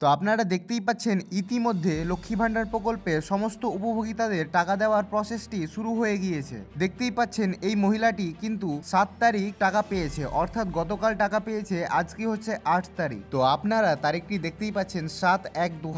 তো আপনারা দেখতেই পাচ্ছেন ইতিমধ্যে লক্ষ্মী ভাণ্ডার প্রকল্পে সমস্ত উপভোক্তাদের টাকা দেওয়ার প্রসেসটি শুরু হয়ে গিয়েছে। দেখতেই পাচ্ছেন এই মহিলাটি কিন্তু সাত তারিখ টাকা পেয়েছে, অর্থাৎ গতকাল টাকা পেয়েছে, আজকে হচ্ছে আট তারিখ। তো আপনারা তারিখটি দেখতেই পাচ্ছেন সাত এক দু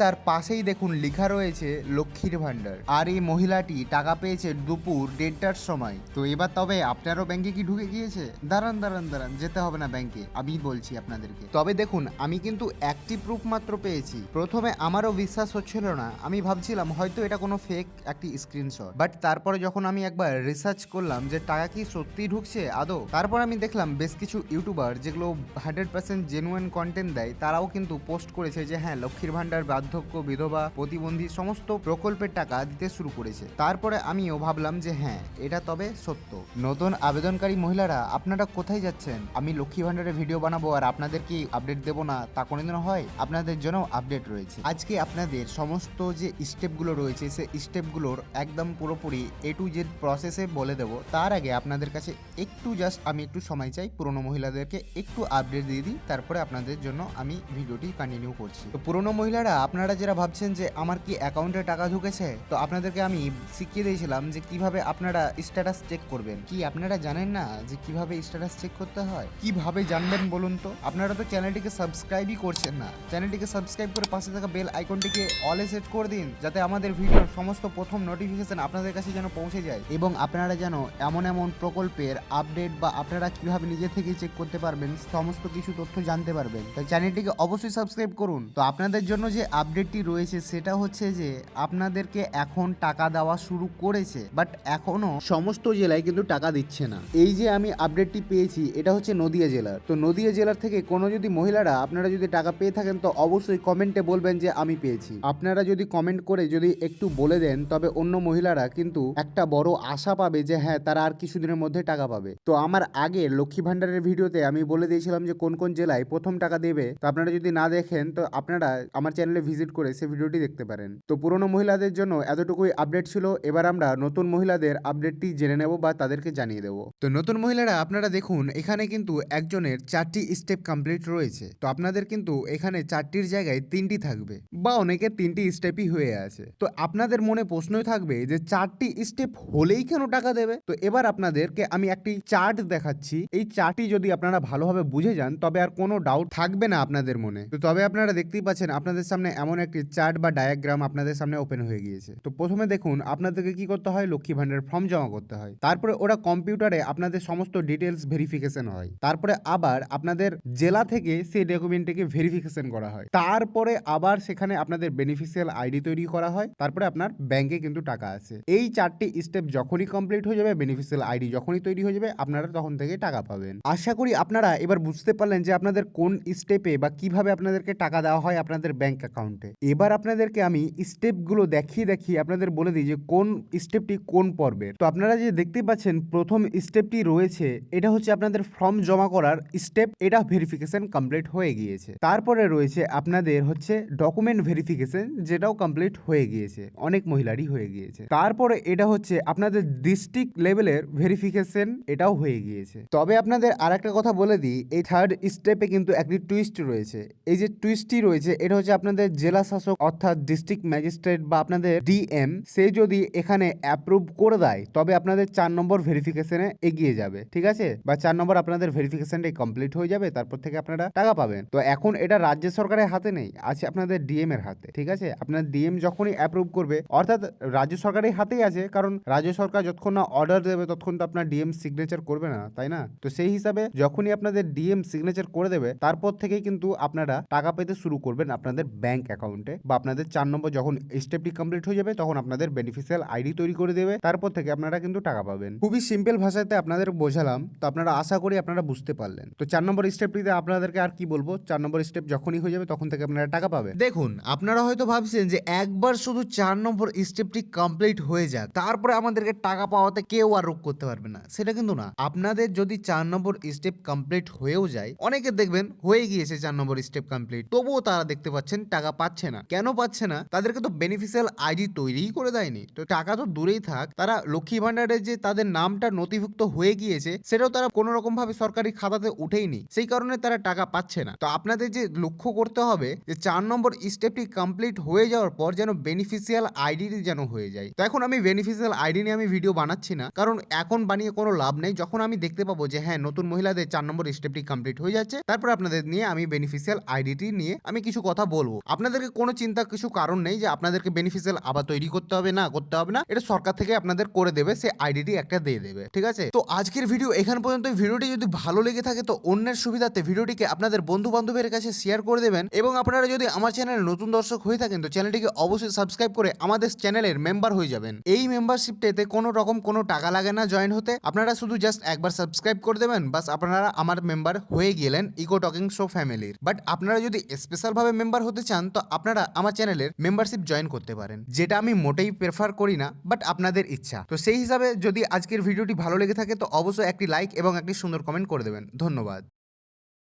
তার পাশেই দেখুন লেখা রয়েছে লক্ষ্মীর ভাণ্ডার। আর এই মহিলাটি টাকা পেয়েছে দুপুর দেড়টার সময়। তো এবার তবে আপনারও ব্যাংকে কি ঢুকে গিয়েছে? দাঁড়ান দাঁড়ান দাঁড়ান, যেতে হবে না ব্যাংকে, আমি বলছি আপনাদেরকে। তবে দেখুন, আমি কিন্তু একটি প্রুফ মাত্র পেয়েছি। প্রথমে আমারও বিশ্বাস হচ্ছিল না। আমি ভাবছিলাম, হয়তো এটা কোনো ফেক একটি স্ক্রিনশট বাট তারপরে যখন আমি একবার রিসার্চ করলাম যে টাকা কি সত্যি ঢুকছে আদৌ, তারপর আমি দেখলাম বেশ কিছু ইউটিউবার যেগুলো হান্ড্রেড পার্সেন্ট জেনুয়েন কন্টেন্ট দেয়, তারাও কিন্তু পোস্ট করেছে যে হ্যাঁ লক্ষ্মীর ভাণ্ডার, বার্ধক্য, বিধবা, প্রতিবন্ধী সমস্ত প্রকল্পের টাকা দিতে শুরু করেছে। তারপরে আমিও ভাবলাম যে হ্যাঁ এটা তবে সত্য। নতুন আবেদনকারী মহিলারা, আপনারা কোথায় যাচ্ছেন? আমি লক্ষ্মী ভাণ্ডারের ভিডিও বানাবো আর আপনাদের কি আপডেট দেবো না? তা কোনোদিনও হয় আপনাদের জন্য আপডেট রয়েছে। আজকে আপনাদের সমস্ত যে স্টেপগুলো রয়েছে, সে স্টেপগুলোর একদম পুরোপুরি এ টু জেড প্রসেসে বলে দেবো। তার আগে আপনাদের কাছে একটু জাস্ট আমি একটু সময় চাই, পুরনো মহিলাদেরকে একটু আপডেট দিয়ে দিই, তারপরে আপনাদের জন্য আমি ভিডিওটি কন্টিনিউ করছি। তো পুরনো মহিলারা, আপনারা যারা ভাবছেন যে আমার কি অ্যাকাউন্টে টাকা ঢুকেছে, তো আপনাদেরকে আমি শিখিয়ে দিয়েছিলাম যে কীভাবে আপনারা স্ট্যাটাস চেক করবেন। কি আপনারা জানেন না যে কীভাবে স্ট্যাটাস চেক করতে হয়? কীভাবে জানবেন বলুন তো? আপনারা তো চ্যানেলটিকে সাবস্ক্রাইবই করছেন না। চ্যানেলটিকে সাবস্ক্রাইব করে পাশে থাকা বেল আইকনটিকে অলে সেট করে দিন, যাতে আমাদের ভিডিওর সমস্ত প্রথম নোটিফিকেশন আপনাদের কাছে যেন পৌঁছে যায়। এবং আপনারা যেন এমন এমন প্রকল্পের আপডেট বা আপনারা কীভাবে নিজে থেকে চেক করতে পারবেন, সমস্ত কিছু তথ্য জানতে পারবেন। তাই চ্যানেলটিকে অবশ্যই সাবস্ক্রাইব করুন। তো আপনাদের জন্য যে আপডেটটি রয়েছে, সেটা হচ্ছে যে আপনাদেরকে এখন টাকা দেওয়া শুরু করেছে বাট এখনও সমস্ত জেলায় কিন্তু টাকা দিচ্ছে না। এই যে আমি আপডেটটি পেয়েছি, এটা হচ্ছে নদিয়া জেলার। তো নদিয়া জেলার থেকে কোনো যদি মহিলারা আপনারা যদি টাকা পেয়ে থাকেন তো অবশ্যই কমেন্টে বলবেন যে আমি পেয়েছি। আপনারা যদি কমেন্ট করে যদি একটু বলে দেন, তবে অন্য মহিলারা কিন্তু একটা বড় আশা পাবে যে হ্যাঁ তারা আর কিছুদিনের মধ্যে টাকা পাবে। তো আমার আগে লক্ষ্মী ভান্ডারের ভিডিওতে আমি বলে দিয়েছিলাম যে কোন কোন জেলায় প্রথম টাকা দেবে। তো আপনারা যদি না দেখেন, তো আপনারা আমার চ্যানেলে ভিজিট করে সেই ভিডিওটি দেখতে পারেন। তো পুরনো মহিলাদের জন্য এতটুকুই আপডেট ছিল। এবার আমরা নতুন মহিলাদের আপডেটটি জেনে নেব বা তাদেরকে জানিয়ে দেবো। তো নতুন মহিলারা, আপনারা দেখুন, এখানে কিন্তু একজনের চারটি স্টেপ কমপ্লিট রয়েছে। তো আপনাদের কিন্তু এখানে চারটির জায়গায় তিনটি থাকবে বা অনেকের তিনটি স্টেপই হয়ে আছে। তো আপনাদের মনে প্রশ্নই থাকবে যে চারটি স্টেপ হলেই কেন টাকা দেবে? তো এবার আপনাদেরকে আমি একটি চার্ট দেখাচ্ছি। এই চার্টটি যদি আপনারা ভালোভাবে বুঝে যান, তবে আর কোনো ডাউট থাকবে না আপনাদের মনে। তো তবে আপনারা দেখতেই পাচ্ছেন, আপনাদের সামনে এমন একটি চার্ট বা ডায়াগ্রাম আপনাদের সামনে ওপেন হয়ে গিয়েছে। তো প্রথমে দেখুন, আপনাদেরকে কি করতে হয়? লক্ষ্মী ভান্ডার ফর্ম জমা করতে হয়। তারপরে ওরা কম্পিউটারে আপনাদের সমস্ত ডিটেলস ভেরিফিকেশন হয়। তারপরে আবার আপনাদের জেলা থেকে সেই ডকুমেন্টটিকে ভেরিফিকেশন করা হয়। তারপরে আবার সেখানে আপনাদের বেনিফিশিয়াল আইডি তৈরি করা হয়। তারপরে আপনার ব্যাংকে কিন্তু টাকা আছে এই চারটি স্টেপ যখনই কমপ্লিট হয়ে যাবে বেনিফিশিয়াল আইডি যখনই তৈরি হয়ে যাবে, আপনারা তখন থেকে টাকা পাবেন। আশা করি আপনারা এবার বুঝতে পারলেন যে আপনাদের কোন স্টেপে বা কীভাবে আপনাদেরকে টাকা দেওয়া হয় আপনাদের ব্যাংক অ্যাকাউন্টে এবার আপনাদেরকে আমি স্টেপগুলো দেখিয়ে দেখিয়ে আপনাদের বলে দিই যে কোন স্টেপটি কোন পর্বের। তো আপনারা যে দেখতে পাচ্ছেন, প্রথম স্টেপটি রয়েছে, এটা হচ্ছে আপনাদের ফর্ম জমা করার স্টেপ এটা ভেরিফিকেশন কমপ্লিট হয়ে গিয়েছে। তারপরে রয়েছে আপনাদের হচ্ছে ডকুমেন্ট ভেরিফিকেশন যেটাও কমপ্লিট হয়ে গিয়েছে। অনেক মহিলারই হয়ে গিয়েছে। তারপরে এটা হচ্ছে আপনাদের ডিস্ট্রিক্ট লেভেলের ভেরিফিকেশন এটাও হয়ে গিয়েছে। তবে আপনাদের আর একটা কথা বলে দিই, এই থার্ড স্টেপে কিন্তু একটি টুইস্ট রয়েছে। এই যে টুইস্টটি রয়েছে, এটা হচ্ছে আপনাদের জেলা শাসক অর্থাৎ ডিস্ট্রিক্ট ম্যাজিস্ট্রেট বা আপনাদের ডিএম সে যদি এখানে অ্যাপ্রুভ করে দেয়, তবে আপনাদের চার নম্বর ভেরিফিকেশনে এগিয়ে যাবে। ঠিক আছে? বা চার নম্বর আপনাদের ভেরিফিকেশনটাই কমপ্লিট হয়ে যাবে, তারপর থেকে আপনারা টাকা পাবেন। তো এখন এটা রাজ্য সরকারের হাতে নেই, আছে আপনাদের ডিএম এর হাতে, ঠিক আছে? আপনার ডিএম যখনই অ্যাপ্রুভ করবে, অর্থাৎ রাজ্য সরকারের হাতেই আছে, কারণ রাজ্য সরকার যতক্ষণ না অর্ডার দেবে, ততক্ষণ তো আপনার ডিএম সিগনেচার করবে না, তাই না? তো সেই হিসাবে যখনই আপনাদের ডিএম সিগনেচার করে দেবে, তারপর থেকেই কিন্তু আপনারা টাকা পেতে শুরু করবেন আপনাদের ব্যাংক অ্যাকাউন্টে বা আপনাদের চার নম্বর যখন স্টেপটি কমপ্লিট হয়ে যাবে, তখন আপনাদের বেনিফিশিয়াল আইডি তৈরি করে দেবে, তারপর থেকে আপনারা কিন্তু টাকা পাবেন। খুবই সিম্পল ভাষাতে আপনাদের বোঝালাম, তো আপনারা আশা করি আপনারা বুঝতে পারলেন। তো চার নম্বর স্টেপটিতে আপনাদেরকে আর কি বলব? চার নম্বর স্টেপ যখনই হয়ে যাবে তখন থেকে আপনারা টাকা পাবে দেখুন, আপনারা হয়তো ভাবছেন যে একবার শুধু চার নম্বর স্টেপটি কমপ্লিট হয়ে যাক, তারপরে আমাদেরকে টাকা পাওয়াতে কেউ আর রোগ করতে পারবে না। সেটা কিন্তু না। আপনাদের যদি চার নম্বর স্টেপ কমপ্লিট হয়েও যায়, অনেকে দেখবেন হয়ে গিয়েছে চার নম্বর স্টেপ কমপ্লিট তবুও তারা দেখতে পাচ্ছেন টাকা পাচ্ছে না। কেন পাচ্ছে না? তাদেরকে তো বেনিফিশিয়াল আইডি তৈরিই করে দেয়নি। তো টাকা তো দূরেই থাক, তারা লক্ষ্মী ভান্ডারে যে তাদের নামটা নথিভুক্ত হয়ে গিয়েছে, সেটাও তারা কোনো রকম ভাবে সরকারি খাতাতে উঠেইনি। সেই কারণে তারা টাকা পাচ্ছে না। তো আপনাদের যে লক্ষ্য করতে হবে যে চার নম্বর স্টেপটি কমপ্লিট হয়ে যাওয়ার পর যেন বেনিফিশিয়াল আইডিটি যেন হয়ে যায়। তো এখন আমি বেনিফিশিয়াল আইডি নিয়ে আমি ভিডিও বানাচ্ছি না, কারণ এখন বানিয়ে কোনো লাভ নেই। যখন আমি দেখতে পাবো যে হ্যাঁ নতুন মহিলাদের চার নম্বর স্টেপটি কমপ্লিট হয়ে যাচ্ছে, তারপর আপনাদের নিয়ে আমি বেনিফিশিয়াল আইডিটি নিয়ে আমি কিছু কথা বলব। আপনাদেরকে কোনো চিন্তা, কিছু কারণ নেই যে আপনাদেরকে বেনিফিশিয়াল আবার তৈরি করতে হবে না, করতে হবে না। এটা সরকার থেকে আপনাদের করে দেবে, সে আইডিটি একটা দিয়ে দেবে, ঠিক আছে? তো আজকের ভিডিও এখান পর্যন্ত ভিডিওটি যদি ভালো লেগে থাকে তো অন্যের সুবিধাতে ভিডিওটিকে আপনাদের বন্ধু বান্ধবের কাছে শেয়ার করে দেবেন এবং আপনারা যদি আমার চ্যানেলে নতুন দর্শক হয়ে থাকেন, তো চ্যানেলটিকে অবশ্যই সাবস্ক্রাইব করে আমাদের চ্যানেলের মেম্বার হয়ে যাবেন। এই মেম্বারশিপটাতে কোনো রকম কোনো টাকা লাগে না জয়েন হতে। আপনারা শুধু জাস্ট একবার সাবস্ক্রাইব করে দেবেন, বাস আপনারা আমার মেম্বার হয়ে গেলেন ইকো টকিং শো ফ্যামিলির বাট আপনারা যদি স্পেশালভাবে মেম্বার হতে চান, তো আপনারা আমার চ্যানেলের মেম্বারশিপ জয়েন করতে পারেন। যেটা আমি মোটেই প্রেফার করি না বাট আপনাদের ইচ্ছা। তো সেই হিসাবে যদি আজকের ভিডিওটি ভালো লেগে থাকে, তো অবশ্যই একটি লাইক এবং একটি সুন্দর কমেন্ট করে দেবেন। ধন্যবাদ।